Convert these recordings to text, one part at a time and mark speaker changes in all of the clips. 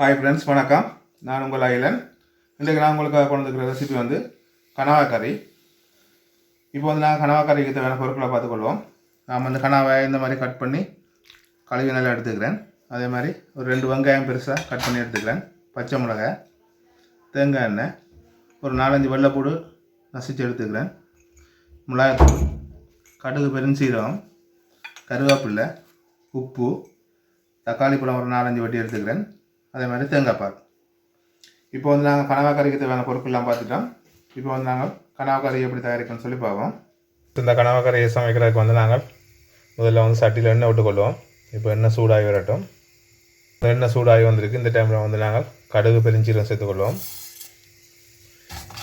Speaker 1: Hi friends வணக்கம். நான் உங்கள் ஐலன் இன்றைக்கு நான் உங்களுக்கு கொண்டு ரெசிபி வந்து கனவா கறி. இப்போ வந்து நாங்கள் கனவா கறிக்கு தேவையான பொருட்களை பார்த்துக்கொள்வோம். நான் வந்து கனவாயை இந்த மாதிரி கட் பண்ணி கழுவி நல்லா எடுத்துக்கிறேன். அதே மாதிரி ஒரு ரெண்டு வெங்காயம் பெருசாக கட் பண்ணி எடுத்துக்கிறேன். பச்சை மிளகாய் தேங்காய் எண்ணெய் ஒரு நாலஞ்சு வெள்ளைப்பூடு நசிச்சு எடுத்துக்கிறேன். மிளகாய்த்தூள் கடுகு பெருஞ்சீரகம் கருவேப்பில்லை உப்பு தக்காளி பழம் ஒரு நாலஞ்சு வட்டி எடுத்துக்கிறேன். அதே மாதிரி தேங்காய் பால். இப்போ வந்து நாங்கள் கனவா கறிக்கு தேவையான பொருட்கள்லாம் பார்த்துட்டோம். இப்போ வந்து நாங்கள் கனவா கறி எப்படி தயாரிக்கணும்னு சொல்லி பார்ப்போம். இந்த கனவா கறியை சமைக்கிறதுக்கு வந்து நாங்கள் முதல்ல வந்து சட்டியில் எண்ணெய் விட்டுக்கொள்வோம். இப்போ எண்ணெய் சூடாகி வரட்டும். எண்ணெய் சூடாகி வந்திருக்கு. இந்த டைமில் வந்து நாங்கள் கடுகு பெருஞ்சீரம் சேர்த்துக்கொள்வோம்.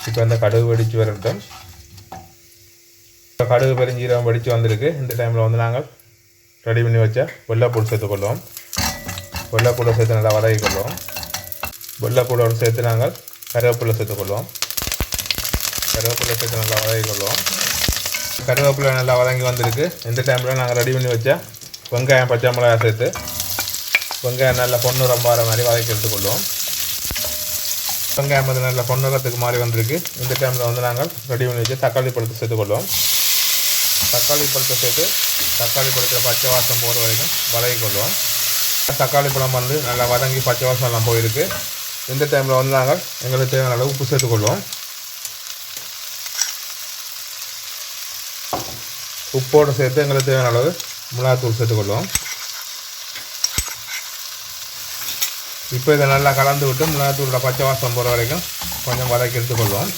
Speaker 1: இப்போ இந்த கடுகு வெடித்து வரட்டும். இப்போ கடுகு பெருஞ்சீரம் வெடித்து வந்திருக்கு. இந்த டைமில் வந்து நாங்கள் ரெடி பண்ணி வச்ச வெள்ளைப்பூடு சேர்த்துக்கொள்வோம். வெள்ளைப்பூடை சேர்த்து நல்லா வதக்கிக்கொள்வோம் வெள்ளைப்பூடோடு சேர்த்து நாங்கள் கருவேப்பிலை சேர்த்துக்கொள்வோம் கருவேப்பிலை சேர்த்து நல்லா வதக்கிக்கொள்வோம் கருவேப்பிலை நல்லா வதங்கி வந்திருக்கு. இந்த டைமில் நாங்கள் ரெடி பண்ணி வச்சா வெங்காயம் பச்சை மிளகாய் சேர்த்து வெங்காயம் நல்லா பொன்னுரம் வர மாதிரி வதக்கி எடுத்துக்கொள்வோம் வெங்காயம் வந்து நல்லா பொன்னுரத்துக்கு மாதிரி வந்திருக்கு. இந்த டைமில் வந்து நாங்கள் ரெடி பண்ணி வச்சு தக்காளி பழத்தை சேர்த்துக்கொள்வோம் தக்காளி பழத்தை சேர்த்து தக்காளி பழத்தில் பச்சை வாசம் போகிற வரைக்கும் வதக்கிக்கொள்வோம் தக்காளி பழம் வந்து நல்லா வதங்கி பச்சை வாசம் எல்லாம் போயிருக்கு. இந்த டைமில் வந்து நாங்கள் எங்களுக்கு தேவையான அளவு உப்பு சேர்த்துக்கொள்வோம். உப்போடு சேர்த்து எங்களுக்கு தேவையான அளவு மிளகாத்தூள் சேர்த்துக்கொள்வோம். இப்போ இதை நல்லா கலந்து விட்டு மிளகாத்தூளோட பச்சை வாசம் போகிற வரைக்கும் கொஞ்சம் வதக்கி எடுத்துக்கொள்வோம்.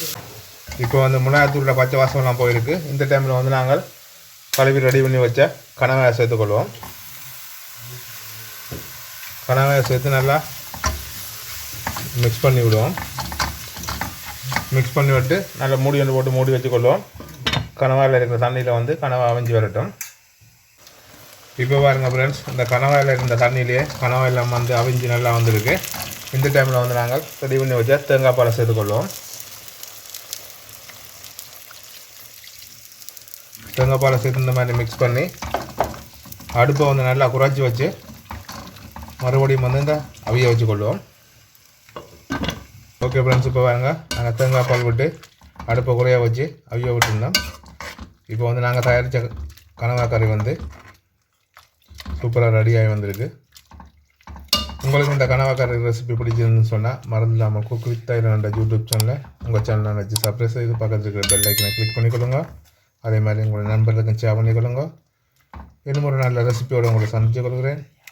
Speaker 1: இப்போ வந்து மிளகாத்தூளோட பச்சை வாசம்லாம் போயிருக்கு. இந்த டைமில் வந்து நாங்கள் கழுவி ரெடி பண்ணி வச்ச கனவாயை சேர்த்துக்கொள்வோம். கனவாயை சேர்த்து நல்லா மிக்ஸ் பண்ணி விடுவோம். மிக்ஸ் பண்ணி விட்டு நல்லா மூடி வந்து போட்டு மூடி வச்சுக்கொள்வோம். கணவாயில் இருக்கிற தண்ணியில் வந்து கனவா அவிஞ்சு வரட்டும். இப்போ பாருங்கள் ஃப்ரெண்ட்ஸ் இந்த கணவாயில் இருந்த தண்ணியிலேயே கனவாயில் வந்து அவிஞ்சு நல்லா வந்திருக்கு. இந்த டைமில் வந்து நாங்கள் ரெடி பண்ணி வச்ச தேங்காய் பாலை சேர்த்துக்கொள்வோம். தேங்காய் பாலை சேர்த்து இந்த மாதிரி மிக்ஸ் பண்ணி அடுப்பை வந்து நல்லா குறைச்சி வச்சு மறுபடியும் வந்து இந்த அவிய வச்சுக்கொள்வோம். ஓகே ஃப்ரெண்ட்ஸ் இப்போ வாங்க. நாங்கள் தேங்காய் பால் விட்டு அடுப்பை குறையாக வச்சு அவிய விட்டுருந்தோம். இப்போ வந்து நாங்கள் தயாரித்த கனவா கறி வந்து சூப்பராக ரெடியாகி வந்திருக்கு. உங்களுக்கு இந்த கனவா கறி ரெசிபி பிடிச்சிருந்துன்னு சொன்னால் மறந்துடாமல் குக் வித் தைலண்ட யூடியூப் சேனலில் உங்கள் சேனலை வச்சு சப்ரைஸ் செய்து பக்கத்தில் இருக்கிற பெல் ஐக்கனை கிளிக் பண்ணிக்கொள்ளுங்க. அதே மாதிரி உங்களோட நண்பர்களுக்கும் ஷேர் பண்ணிக்கொள்ளுங்க. இன்னும் ஒரு நல்ல ரெசிபியோடு உங்களை சந்திச்சு கொள்கிறேன்.